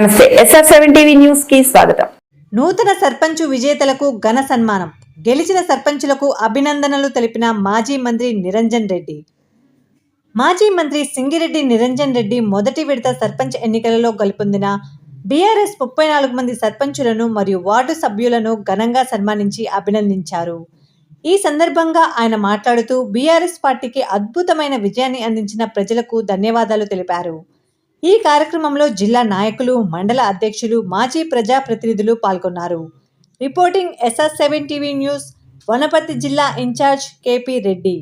నమస్తే SR seven TV న్యూస్కి స్వాగతం. నూతన సర్పంచు విజేతలకు ఘన సన్మానం. గెలిచిన సర్పంచులకు అభినందనలు తెలిపిన మాజీ మంత్రి నిరంజన్ రెడ్డి. మాజీ మంత్రి సింగిరెడ్డి నిరంజన్ రెడ్డి మొదటి విడత సర్పంచ్ ఎన్నికలలో గెలుపొందిన బీఆర్ఎస్ ముప్పై నాలుగు మంది సర్పంచులను మరియు వార్డు సభ్యులను ఘనంగా సన్మానించి అభినందించారు. ఈ సందర్భంగా ఆయన మాట్లాడుతూ బీఆర్ఎస్ పార్టీకి అద్భుతమైన విజయాన్ని అందించిన ప్రజలకు ధన్యవాదాలు తెలిపారు. ఈ కార్యక్రమంలో జిల్లా నాయకులు మండల అధ్యక్షులు మాజీ ప్రజాప్రతినిధులు పాల్గొన్నారు. Reporting SR seven TV news Wanaparthy జిల్లా ఇన్ఛార్జ్ కేపీ రెడ్డి.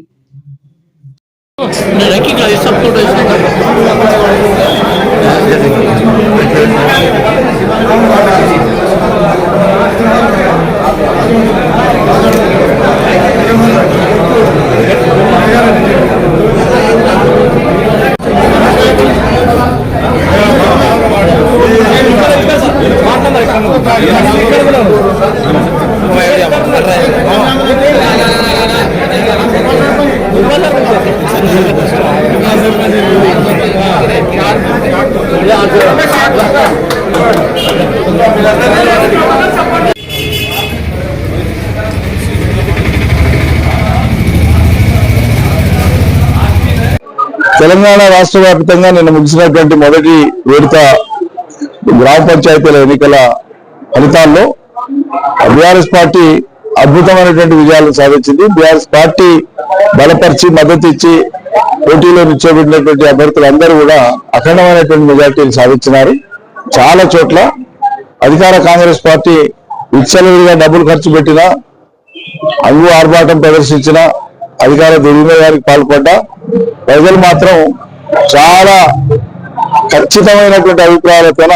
తెలంగాణ రాష్ట్ర వ్యాప్తంగా నిన్న ముగిసినటువంటి మొదటి విడత గ్రామ పంచాయతీల ఎన్నికల ఫలితాల్లో బీఆర్ఎస్ పార్టీ అద్భుతమైనటువంటి విజయాలను సాధించింది. బీఆర్ఎస్ పార్టీ బలపరిచి మద్దతు ఇచ్చి పోటీలో నిల్చోబెట్టినటువంటి అభ్యర్థులందరూ కూడా అఖండమైనటువంటి మెజార్టీలు సాధించినారు. చాలా చోట్ల అధికార కాంగ్రెస్ పార్టీ విచ్చలవిడిగా డబ్బులు ఖర్చు పెట్టినా అంగు ఆర్భాటం ప్రదర్శించిన అధికార దుర్వినియోగానికి పాల్పడ్డా ప్రజలు మాత్రం చాలా ఖచ్చితమైనటువంటి అభిప్రాయాలతోన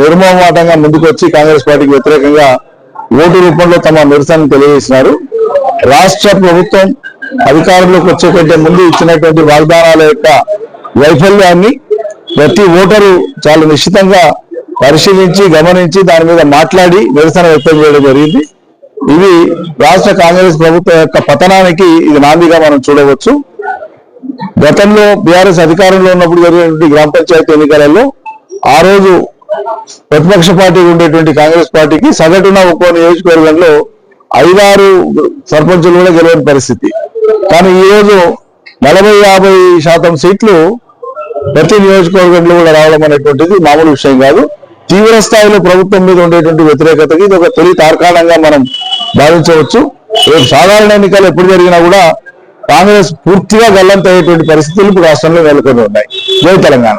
నిర్మోహమాటంగా ముందుకొచ్చి కాంగ్రెస్ పార్టీకి వ్యతిరేకంగా ఓటు రూపంలో తమ నిరసన తెలియజేసినారు. రాష్ట్ర ప్రభుత్వం అధికారంలోకి వచ్చే కంటే ముందు ఇచ్చినటువంటి వాగ్దానాల యొక్క వైఫల్యాన్ని ప్రతి ఓటరు చాలా నిశ్చితంగా పరిశీలించి గమనించి దాని మీద మాట్లాడి నిరసన వ్యక్తం చేయడం జరిగింది. ఇది రాష్ట్ర కాంగ్రెస్ ప్రభుత్వం యొక్క పతనానికి ఇది నాందిగా మనం చూడవచ్చు. గతంలో బీఆర్ఎస్ అధికారంలో ఉన్నప్పుడు జరిగినటువంటి గ్రామ పంచాయతీ ఎన్నికలలో ఆ రోజు ప్రతిపక్ష పార్టీ ఉండేటువంటి కాంగ్రెస్ పార్టీకి సగటున ఒక్కో నియోజకవర్గంలో ఐదారు సర్పంచులు కూడా గెలవని పరిస్థితి. కానీ ఈ రోజు నలభై యాభై శాతం సీట్లు ప్రతి నియోజకవర్గంలో కూడా రావడం అనేటువంటిది మామూలు విషయం కాదు. తీవ్ర స్థాయిలో ప్రభుత్వం మీద ఉండేటువంటి వ్యతిరేకతకి ఇది ఒక తొలి తార్కాణంగా మనం భావించవచ్చు. రేపు సాధారణ ఎన్నికలు ఎప్పుడు జరిగినా కూడా కాంగ్రెస్ పూర్తిగా గల్లంతయ్యేటువంటి పరిస్థితులు ఇప్పుడు రాష్ట్రంలో నెలకొని ఉన్నాయి. జై తెలంగాణ.